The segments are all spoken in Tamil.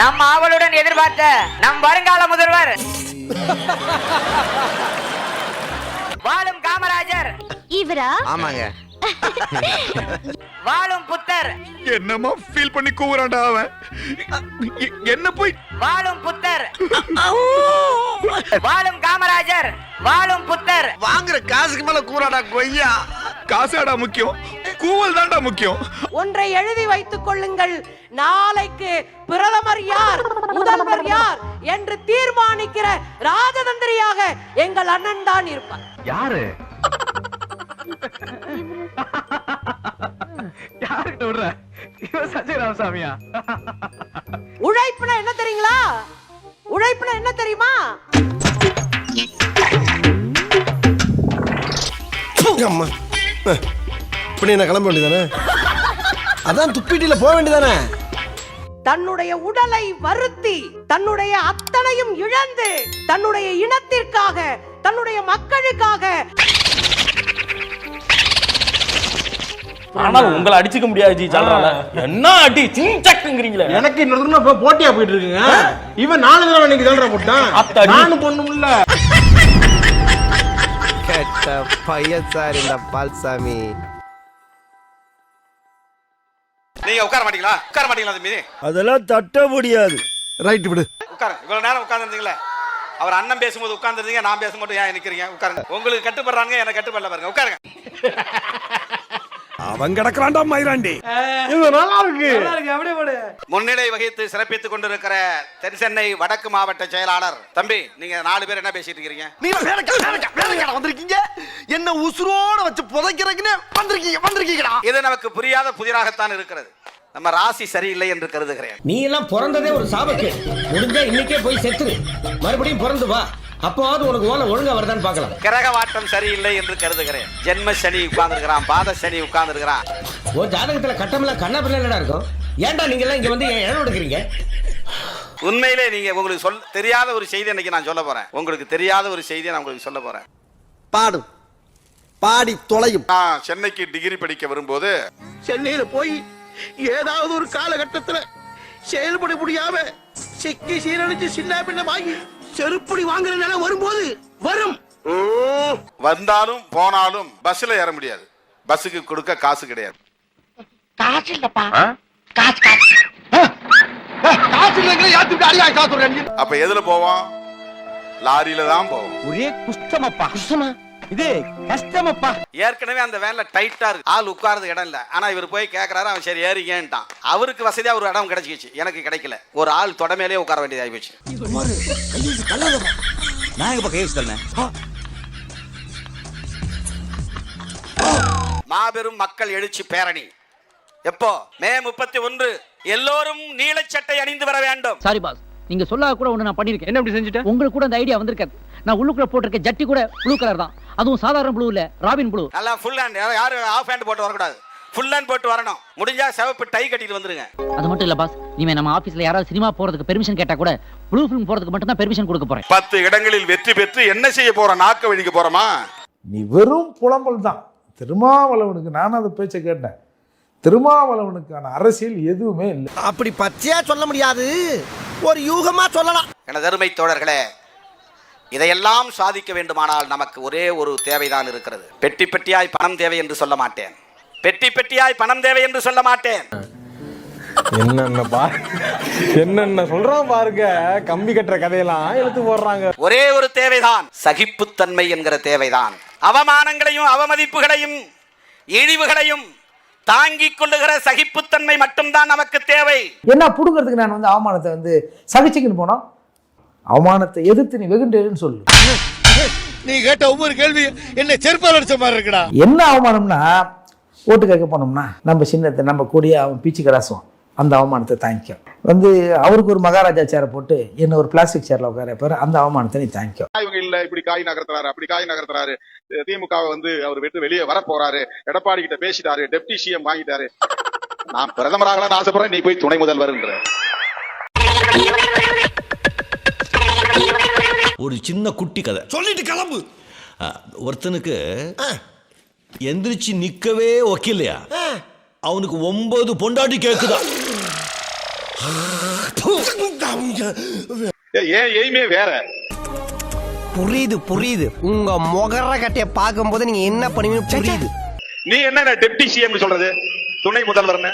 நம் ஆவலுடன் எதிர்பார்த்த நம் வருங்கால முதல்வர் வாழும் காமராஜர். இவரா? ஆமாங்க. வாழும் புத்தர். என்னமா ஃபீல் பண்ணி கூவுறான்டா அவன். என்ன போய்? வாழும் புத்தர். வாழும் காமராஜர். வாழும் புத்தர். வாங்குற காசுக்கு மேல கூறாடா கொய்யா. காசாடா முக்கியம். கூவல் தான்டா முக்கியம். ஒன்றை எழுதி வைத்துக் கொள்ளுங்கள். நாளைக்கு பிரதமர் யார் முதல்வர் யார் என்று தீர்மானிக்கிற ராஜதந்திரியாக எங்கள் அண்ணன் தான் இருப்பார். யாரு? யாருக்கிட்ட விடுற? இவன் சஞ்சய் ராமசாமியா? உழைப்புனா என்ன தெரியுங்களா? உழைப்புனா என்ன தெரியுமா? அம்மா. இப்படி என்ன கிளம்ப வேண்டியதானே? அதான் துப்பிட்டில போக வேண்டியதானே? தன்னுடைய உடலை வருத்தி தன்னுடைய அத்தனையும் இழந்து தன்னுடைய இனத்திற்காக தன்னுடைய மக்களுக்காக. ஆனால் உங்களை அடிச்சுக்க முடியாது ஜி சொல்றால என்ன அடி சிங்சக்குங்கிறீங்களே எனக்கு இன்னொரு இப்ப போட்டியா போயிட்டு இருக்குங்க. இவன் நாலு தடவை இன்னைக்கு தான்டா போட்டான். நானும் பொண்ணும் இல்ல. கெட்ட பையன் சார் இந்த பால்சாமி. நீங்க உட்கார மாட்டீங்களா? உட்கார மாட்டீங்களா தம்பி? அதெல்லாம் தட்ட முடியாது. ரைட் விடு. உட்கார. இவ்வளவு நேரம் உட்கார்ந்துருந்தீங்களே. அவர் அண்ணன் பேசும்போது உட்கார்ந்துருந்தீங்க நான் பேசும்போது ஏன் நிக்கிறீங்க? உட்காருங்க. உங்களுக்கு கட்டுப்படுறாங்க எனக்கு கட்டுப்படல பாருங்க. உட்காருங்க. அவன் கிடக்குறான்டா மயிராண்டி இது நல்லா இருக்கு. முன்னிலை வகித்து சிறப்பித்துக் கொண்டிருக்கிற தென் சென்னை வடக்கு மாவட்ட செயலாளர். தம்பி நீங்க நாலு பேர் என்ன பேசிட்டு இருக்கீங்க நீங்க வந்திருக்கீங்க. என்ன உசுரோட வச்சு புதைக்கிறதுக்குன்னு வந்திருக்கீங்க வந்திருக்கீங்கடா. இது நமக்கு புரியாத புதிராகத்தான் இருக்கிறது. நம்ம ராசி சரியில்லை என்று கருதுகிறேன். நீ எல்லாம் பிறந்ததே ஒரு சாபக்கு. முடிஞ்சா இன்னைக்கே போய் செத்துரு. மறுபடியும் பிறந்து வா. அப்போவாவது உனக்கு ஓலை ஒழுங்கா வருதான்னு பார்க்கலாம். கிரக வாட்டம் சரியில்லை என்று கருதுகிறேன். ஜென்ம சனி உட்கார்ந்துருக்கிறான் பாத சனி உட்கார்ந்துருக்கிறான். ஓ ஜாதகத்துல கட்டமெல்லாம் கண்ணா பிள்ளை இருக்கும். ஏன்டா நீங்க எல்லாம் இங்க வந்து ஏன் இடம் எடுக்கிறீங்க? உண்மையிலே நீங்க உங்களுக்கு சொல் தெரியாத ஒரு செய்தி இன்னைக்கு நான் சொல்ல போறேன். உங்களுக்கு தெரியாத ஒரு செய்தியை நான் உங்களுக்கு சொல்ல போறேன். பாடும். பாடி தொலையும். நான் சென்னைக்கு டிகிரி படிக்க வரும்போது சென்னையில போய் ஏதாவது ஒரு காலகட்டத்துல செயல்பட முடியாம சிக்கி சீரழிச்சு சின்ன பின்னமாகி செருப்படி வாங்குற நிலை வரும்போது வரும். வந்தாலும் போனாலும் பஸ்ல ஏற முடியாது. பஸ்ஸுக்கு கொடுக்க காசு கிடையாது. காசு இல்லைங்களே யாத்துக்கு அடியா காசு. அப்ப எதுல போவோம்? லாரியில தான் போவோம். ஒரே குஷ்டமப்பா. குஷ்டமா? இது கஷ்டமப்பா. ஏற்கனவே அந்த வேன்ல டைட்டா இருக்கு. ஆள் உட்கார்றது இடம் இல்ல. ஆனா இவர் போய் கேக்குறாரு அவன் சரி ஏறிக்கேன்ட்டான். அவருக்கு வசதியா ஒரு இடம் கிடைச்சிச்சு எனக்கு கிடைக்கல. ஒரு ஆள் தொடமேலே உட்கார வேண்டியதாகி போச்சு. நான் எங்க கையை மாபெரும் மக்கள் எழுச்சி பேரணி. எப்போ? மே முப்பத்தி ஒன்று. எல்லோரும் நீலச்சட்டை அணிந்து வர வேண்டும். சாரி பாஸ் நீங்க சொல்லாத கூட ஒண்ணு நான் பண்ணிருக்கேன் என்ன அப்படி செஞ்சுட்டேன் உங்களுக்கு கூட அந்த ஐடியா வந்திருக்காது. நான் உள்ளுக்குள்ள போட்டிருக்க ஜட்டி கூட ப்ளூ கலர் தான். அதுவும் சாதாரண ப்ளூ இல்ல ராபின் ப்ளூ நல்லா ஃபுல் ஹேண்ட் யாரும் ஆஃப் ஹேண்ட் போட்டு வரக்கூடாது. ஃபுல் ஹேண்ட் போட்டு வரணும். முடிஞ்சா சிவப்பு டை கட்டிட்டு வந்துருங்க. அது மட்டும் இல்ல பாஸ் இனிமே நம்ம ஆபீஸ்ல யாராவது சினிமா போறதுக்கு பெர்மிஷன் கேட்டா கூட ப்ளூ ஃபிலிம் போறதுக்கு மட்டும் தான் பெர்மிஷன் கொடுக்க போறேன். பத்து இடங்களில் வெற்றி பெற்று என்ன செய்ய போறோம்? நாக்க வழிக்க போறோமா? நீ வெறும் புலம்பல் தான். திருமாவளவனுக்கு நான் அந்த பேச்சை கேட்டேன். திருமாவளவனுக்கான அரசியல் எதுவுமே இல்லை. அப்படி பச்சையா சொல்ல முடியாது. ஒரு யூகமா சொல்லலாம். எனது அருமை தோழர்களே இதையெல்லாம் சாதிக்க வேண்டுமானால் நமக்கு ஒரே ஒரு தேவைதான் இருக்கிறது. பெட்டி பெட்டியாய் பணம் தேவை என்று சொல்ல மாட்டேன். பெட்டி பெட்டியாய் பணம் தேவை என்று சொல்ல மாட்டேன். என்னென்ன பா என்னென்ன சொல்றான் பாருங்க. கம்பி கட்டுற கதையெல்லாம் இழுத்து போடுறாங்க. ஒரே ஒரு தேவைதான். சகிப்புத்தன்மை என்கிற தேவைதான். அவமானங்களையும் அவமதிப்புகளையும் இழிவுகளையும் தாங்கிக் கொள்ளுகிற சகிப்புத்தன்மை மட்டும்தான் நமக்கு தேவை. என்ன புடுங்கிறதுக்கு நான் வந்து அவமானத்தை வந்து சகிச்சுக்கின்னு போனோம். அவமானத்தை எதிர்த்து நீ வெகுண்டேன்னு சொல்லு. நீ கேட்ட ஒவ்வொரு கேள்வி என்ன செருப்பால் அடிச்ச மாதிரி இருக்குடா. என்ன அவமானம்னா ஓட்டு கேட்க போனோம்னா நம்ம சின்னத்தை நம்ம கூடிய அவன் பீச்சு கராசுவான் அந்த அவமானத்தை தாங்கிக்கோ வந்து அவருக்கு ஒரு மகாராஜா சேரை போட்டு என்ன ஒரு பிளாஸ்டிக் சேர்ல உட்கார வைப்பாரு. அந்த அவமானத்தை நீ தாங்கிக்கோ. இவங்க இல்ல இப்படி காய் நகர்த்துறாரு அப்படி காய் நகர்த்துறாரு. திமுக வந்து அவர் விட்டு வெளியே வர போறாரு. எடப்பாடி கிட்ட பேசிட்டாரு டெப்டி சிஎம் வாங்கிட்டாரு. நான் பிரதமராகலாம் ஆசைப்படுறேன் நீ போய் துணை முதல்வர்ன்ற. ஒரு சின்ன குட்டி கதை. சொல்லிட்டு கிளம்பு. ஒருத்தனுக்கு எந்திரிச்சு நிக்கவே ஒக்கில்லையா அவனுக்கு ஒன்பது பொண்டாட்டி கேக்குதா? ஏ- ஏன் எய்மே வேற? புரியுது புரியுது. உங்க முகர கட்டைய பார்க்கும்போது நீங்க என்ன பண்ணுவீங்க புரியுது. நீ என்ன டெப்டி சிஎம் சொல்றது? துணை முதல்வர்னு?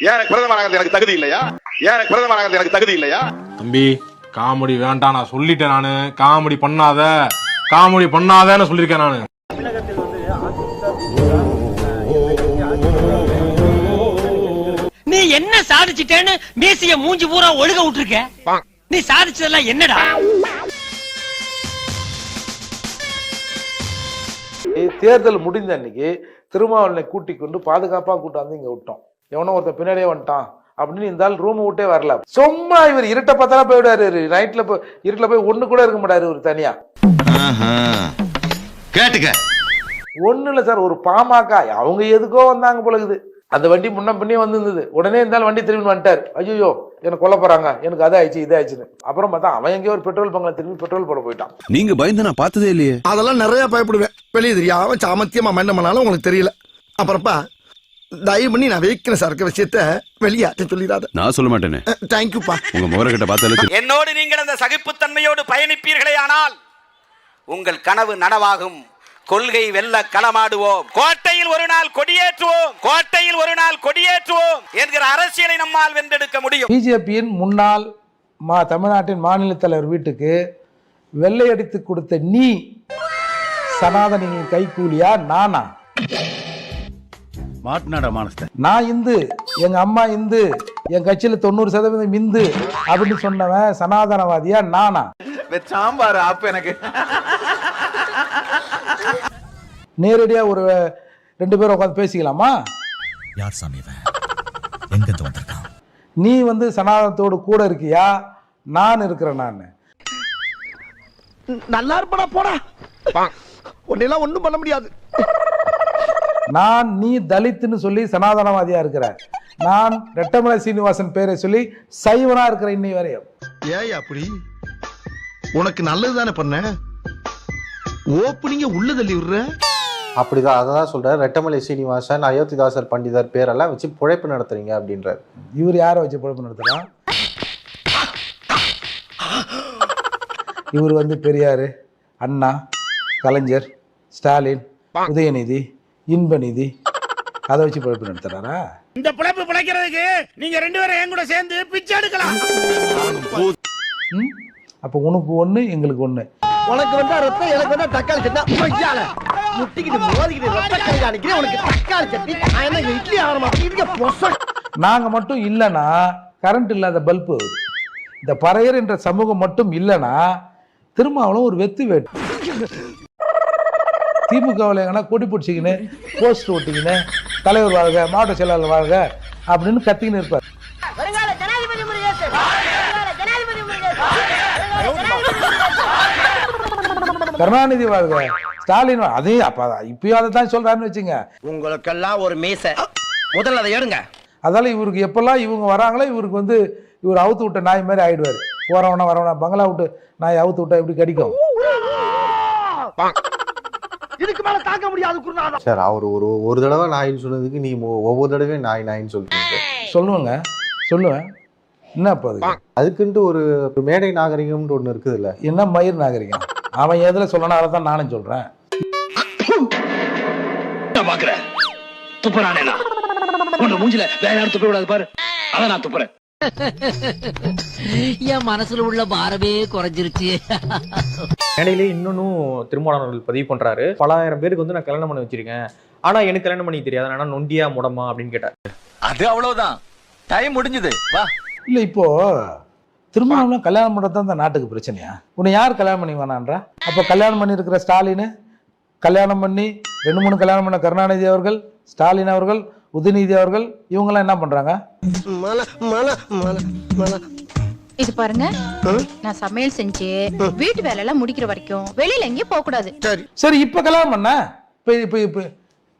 ஏன் எனக்கு பிரதமராக எனக்கு தகுதி இல்லையா? ஏன் எனக்கு பிரதமராக எனக்கு தகுதி இல்லையா? தம்பி காமெடி வேண்டாம் நான் சொல்லிட்டேன் நானு. காமெடி பண்ணாத. காமெடி பண்ணாதன்னு சொல்லியிருக்கேன் நானு. நீ என்ன சாதிச்சிட்டேன்னு மீசிய மூஞ்சி பூரா ஒழுக விட்டுருக்க? நீ சாதிச்சதெல்லாம் என்னடா? தேர்தல் முடிந்த அன்னைக்கு திருமாவளவனை கூட்டிக் கொண்டு பாதுகாப்பாக கூட்டாந்து இங்க விட்டோம். எவனோ ஒருத்தன் பின்னாடியே வந்துட்டான். அப்படின்னு இந்த ஆள் ரூம் விட்டே வரல. சும்மா இவர் இருட்ட பார்த்தாலும் போயிடுவாரு நைட்ல போய் இருட்டில் போய் ஒண்ணு கூட இருக்க மாட்டாரு ஒரு தனியா. கேட்டுக்க. ஒண்ணு இல்ல சார் ஒரு பாமக அவங்க எதுக்கோ வந்தாங்க போல இருக்குது. அந்த வண்டி முன்ன பின்னே வந்திருந்தது. உடனே இருந்தாலும் வண்டி திரும்பி வந்துட்டார். ஐயோ எனக்கு கொல்ல போறாங்க. எனக்கு அது ஆயிடுச்சு இது ஆயிடுச்சுன்னு. அப்புறம் பார்த்தா அவன் எங்கேயோ ஒரு பெட்ரோல் பங்க்ல திரும்பி பெட்ரோல் போட போயிட்டான். நீங்க பயந்து நான் பார்த்ததே இல்லையே. அதெல்லாம் நிறைய பயப்படுவேன். வெளியே தெரியாம சாமத்தியமா என்ன பண்ணாலும் உங்களுக்கு தெரியல. அப்புறப்பா தயவு பண்ணி நான் வைக்கிற சரக்கு விஷயத்த வெளியாட்ட சொல்லிடாத. நான் சொல்ல மாட்டேனே. தேங்க்யூப்பா உங்க முகர கிட்ட பார்த்தாலே என்னோடு நீங்கள் அந்த சகிப்புத்தன்மையோடு பயணிப்பீர்களே ஆனால் உங்கள் கனவு நனவாகும். கொள்கை வெல்ல களமாடுவோம். கோட்டையில் ஒரு நாள் கொடியேற்றுவோம். கோட்டையில் ஒரு நாள் கொடியேற்றுவோம் என்கிற அரசியலை நம்மால் வென்றெடுக்க முடியும். பிஜேபியின் முன்னாள் மா தமிழ்நாட்டின் மாநில தலைவர் வீட்டுக்கு வெள்ளையடித்து கொடுத்த நீ சனாதனின் கைக்கூலியா நானா? மாட்டினாடா மானஸ்த நான் இந்து எங்க அம்மா இந்து என் கட்சியில தொண்ணூறு சதவீதம் இந்து அப்படின்னு சொன்னவன் சனாதனவாதியா நானா? சாம்பார் அப்ப எனக்கு. நேரடியா ஒரு ரெண்டு பேரும் உட்காந்து பேசிக்கலாமா? யார் சாமி எங்க நீ வந்து சனாதனத்தோடு கூட இருக்கியா? நான் இருக்கிறேன் நான். நல்லா இருப்படா போடா. உன்னெல்லாம் ஒண்ணும் பண்ண முடியாது. நான் நீ தலித்துன்னு சொல்லி சனாதனவாதியா இருக்கிற. நான் ரெட்டமலை சீனிவாசன் பேரை சொல்லி சைவனா இருக்கிற இன்னை வரையும். ஏய் அப்படி. உனக்கு நல்லது தானே பண்ண ஓப்பனிங்க உள்ள தள்ளி விடுற? அப்படிதான் அதான் சொல்றாரு ரெட்டமலை சீனிவாசன் அயோத்திதாசர் பண்டிதர் பேரெல்லாம் வச்சு பிழைப்பு நடத்துறீங்க அப்படின்றாரு. இவர் யாரை வச்சு பொழப்பு நடத்துறான் இவர் வந்து பெரியார் அண்ணா கலைஞர் ஸ்டாலின் உதயநிதி. இன்பநிதி. அதை வச்சு பொழப்பு நடத்துறாரா? இந்த பிழைப்பு பிழைக்கிறதுக்கு நீங்க ரெண்டு பேரும் என் கூட சேர்ந்து பிச்சை எடுக்கலாம்? அப்போ உனக்கு ஒன்று எங்களுக்கு ஒன்று உனக்கு வந்தா ரத்தம் எனக்கு வந்தா தக்காளி சட்னி. கொய்யால முட்டிக்கிட்டு மோதிக்கிட்டு ரத்த கை காணிக்கிறேன் உனக்கு தக்காளி சட்னி நான் என்ன இங்க இட்லி ஆகிற மாதிரி பொச நாங்கள் மட்டும் இல்லைன்னா கரண்ட் இல்லாத பல்பு இந்த பறையர் என்ற சமூகம் மட்டும் இல்லைன்னா திருமாவளம் ஒரு வெத்து வேட்டு. திமுகவில் எங்கன்னா கொடி பிடிச்சிக்கின்னு போஸ்ட் ஓட்டிக்கின்னு தலைவர் வாழ்க மாவட்ட செயலாளர் வாழ்க அப்படின்னு கத்திக்கின்னு இருப்பார். வருங்கால ஜனாதிபதி முருகேசன். வருங்கால ஜனாதிபதி முருகேசன். கருணாநிதி வாழ்க ஸ்டாலின். அதையும் அப்போ இப்பயும் அதை தான் சொல்கிறாருன்னு வச்சுங்க. உங்களுக்கெல்லாம் ஒரு மீசை. முதல்ல அதை எடுங்க. அதால இவருக்கு எப்பெல்லாம் இவங்க வராங்களோ இவருக்கு வந்து இவர் அவுத்து விட்ட நாய் மாதிரி ஆயிடுவார். போறவனா வரவனா பங்களா விட்டு நாய் அவுத்து விட்டா எப்படி கடிக்கும்? இதுக்கு மேல தாங்க முடியாது குருநாதா. சார் அவர் ஒரு ஒரு தடவை நாயின்னு சொன்னதுக்கு நீ ஒவ்வொரு தடவையும் நாய் நாயின்னு சொல்றீங்க சொல்லுவேங்க. சொல்லுவேன். என்ன அப்போ அதுக்கு அதுக்குன்ட்டு ஒரு ஒரு மேடை நாகரிகம்னு ஒண்ணு இருக்குதுல்ல. என்ன மயிர் நாகரிகம்? அவன் எதுல சொல்லணும் அதை தான் நானும் சொல்றேன். பாக்குற? துப்புறானேனா உன்னை மூஞ்சில வேற யாரும் துப்ப விடாது பாரு. அதான் நான் துப்புறேன். என் மனசுல உள்ள பாரமே குறைஞ்சிருச்சு. மேடையிலே இன்னொன்னும் திருமாவளவர்கள் பதிவு பண்றாரு. பல ஆயிரம் பேருக்கு வந்து நான் கல்யாணம் பண்ணி வச்சிருக்கேன். ஆனா எனக்கு கல்யாணம் பண்ணி தெரியாது. ஆனா நொண்டியா முடமா அப்படின்னு கேட்டார். அது அவ்வளவுதான். டைம் முடிஞ்சது. வா. இல்ல இப்போ திருமணம் கல்யாணம் பண்ணுறது தான் இந்த நாட்டுக்கு பிரச்சனையா? உன்னை யார் கல்யாணம் பண்ணி வேணான்றா அப்போ கல்யாணம் பண்ணி இருக்கிற ஸ்டாலின் கல்யாணம் பண்ணி ரெண்டு மூணு கல்யாணம் பண்ண கருணாநிதி அவர்கள் ஸ்டாலின் அவர்கள் உதயநிதி அவர்கள் இவங்கெல்லாம் என்ன பண்றாங்க? மல மல மல மல இது பாருங்க. நான் சமையல் செஞ்சு வீட்டு வேலை எல்லாம் முடிக்கிற வரைக்கும் வெளியில எங்கேயும் போக கூடாது. சரி. சரி இப்போ கல்யாணம் பண்ண? இப்போ இப்போ இப்போ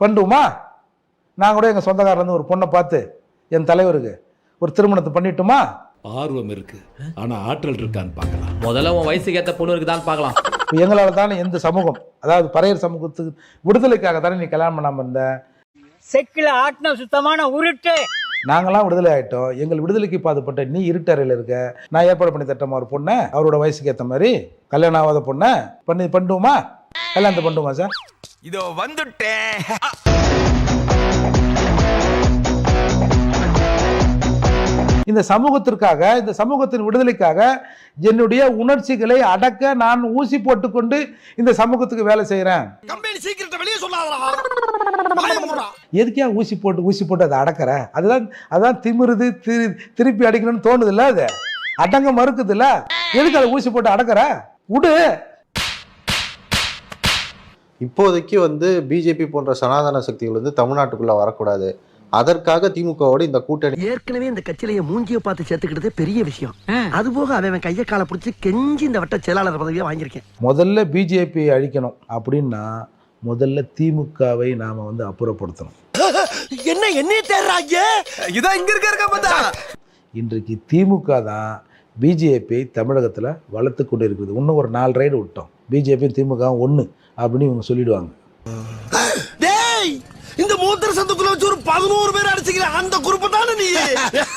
பண்ணுமா நான் கூட எங்கள் சொந்தக்காரர்லேருந்து ஒரு பொண்ணை பார்த்து என் தலைவருக்கு ஒரு திருமணத்தை பண்ணிட்டுமா? ஆர்வம் இருக்கு. ஆனா ஆற்றல் இருக்கான்னு பார்க்கலாம். முதல்ல உன் வயசுக்கு ஏத்த பொண்ணு இருக்குதான்னு பார்க்கலாம். இப்போ எங்களால் தானே எந்த சமூகம் அதாவது பறையர் சமூகத்துக்கு விடுதலைக்காக தானே நீ கல்யாணம் பண்ணாமல் இருந்த? செக்கில ஆட்டின சுத்தமான உருட்டு. நாங்களாம் விடுதலை ஆயிட்டோம். எங்கள் விடுதலைக்கு பாதுபட்ட நீ இருட்டறையில் இருக்க. நான் ஏற்பாடு பண்ணி தட்டமா ஒரு பொண்ணை அவரோட வயசுக்கு ஏற்ற மாதிரி கல்யாணம் ஆகாத பொண்ணை பண்ணி பண்ணுமா கல்யாணத்தை பண்ணுமா சார்? இதோ வந்துட்டேன். இந்த சமூகத்திற்காக இந்த சமூகத்தின் விடுதலைக்காக என்னுடைய உணர்ச்சிகளை அடக்க நான் ஊசி போட்டுக்கொண்டு இந்த சமூகத்துக்கு வேலை செய்கிறேன் கம்பெனி சீக்கிரத்தை வெளியே மூடுடா. எதுக்கே ஊசி போட்டு ஊசி போட்டு அதை அடக்கிற? அதுதான் அதான் திமிருது திரு திருப்பி அடிக்கணும்னு தோணுது இல்ல அது? அடங்க மறுக்குது இல்ல எதுக்கு அதை ஊசி போட்டு அடக்கிற? விடு இப்போதைக்கு வந்து பிஜேபி போன்ற சனாதன சக்திகள் வந்து தமிழ்நாட்டுக்குள்ள வரக்கூடாது. அதற்காக திமுகவோட இந்த கூட்டணி ஏற்கனவே இந்த கட்சியில என் மூஞ்சிய பார்த்து சேர்த்துக்கிட்டதே பெரிய விஷயம். அது போக அவன் கைய காலை பிடிச்சி கெஞ்சி இந்த வட்ட செயலாளர் பதவியை வாங்கியிருக்கேன். முதல்ல பிஜேபி அழிக்கணும் அப்படின்னா முதல்ல திமுகவை நாம வந்து அப்புறப்படுத்தணும். என்ன என்னைய தேடுறாங்க? இதான் இங்க இருக்க இன்றைக்கு திமுக தான் பிஜேபி தமிழகத்தில் வளர்த்து கொண்டு இருக்குது இன்னும் ஒரு நாலு ரைடு விட்டோம். பிஜேபி திமுக ஒன்று அப்படின்னு இவங்க சொல்லிடுவாங்க. டேய் இந்த மூத்திர சந்துக்குள்ள வச்சு ஒரு பதினோரு பேர் அடிச்சுக்கிற அந்த குரூப் தானே நீ?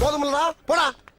போதுமில்லடா. போடா.